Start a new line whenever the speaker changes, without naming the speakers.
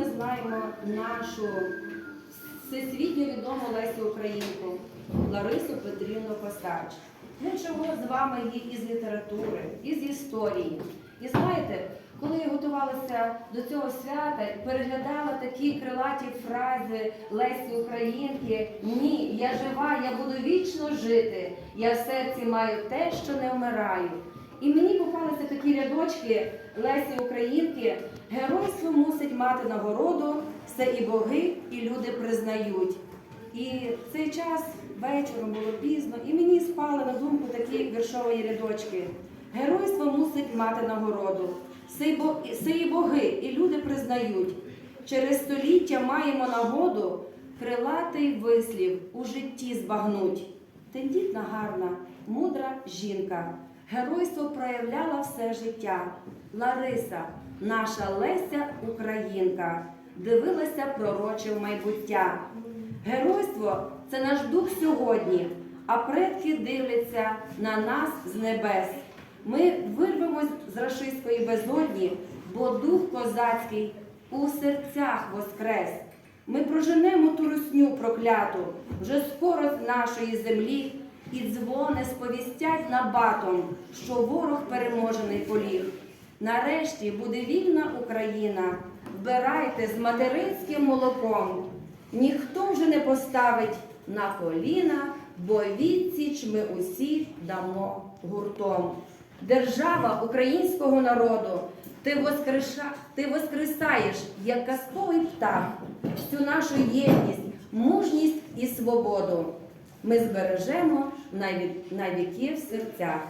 ми знаємо нашу всесвітньо відому Лесю Українку Ларису Петрівну Костач. Ми чого з вами її із літератури, із історії. І знаєте, коли я готувалася до цього свята, переглядала такі крилаті фрази Лесі Українки, ні, я жива, я буду вічно жити, я в серці маю те, що не вмираю. І мені попалися такі рядочки Лесі Українки. Геройство мусить мати нагороду, все і боги, і люди признають. І цей час вечором було пізно, і мені спали на думку такі віршовані рядочки. Геройство мусить мати нагороду, все і боги, і люди признають. Через століття маємо нагоду крилатий вислів у житті збагнуть. Тендітна гарна, мудра жінка. Геройство проявляла все життя. Лариса, наша Леся Українка, дивилася пророче в майбуття. Геройство це наш дух сьогодні, а предки дивляться на нас з небес. Ми вирвемось з рашистської безодні, бо дух козацький у серцях воскрес. Ми проженемо ту русню прокляту вже скоро з нашої землі, і дзвони сповістять набатом, що ворог переможений поліг. Нарешті буде вільна Україна. Вбирайте з материнським молоком. Ніхто вже не поставить на коліна, бо відсіч ми усі дамо гуртом. Держава українського народу, ти, воскреша, ти воскресаєш, як казковий птах, всю нашу єдність, мужність і свободу. Ми збережемо на віки в серцях.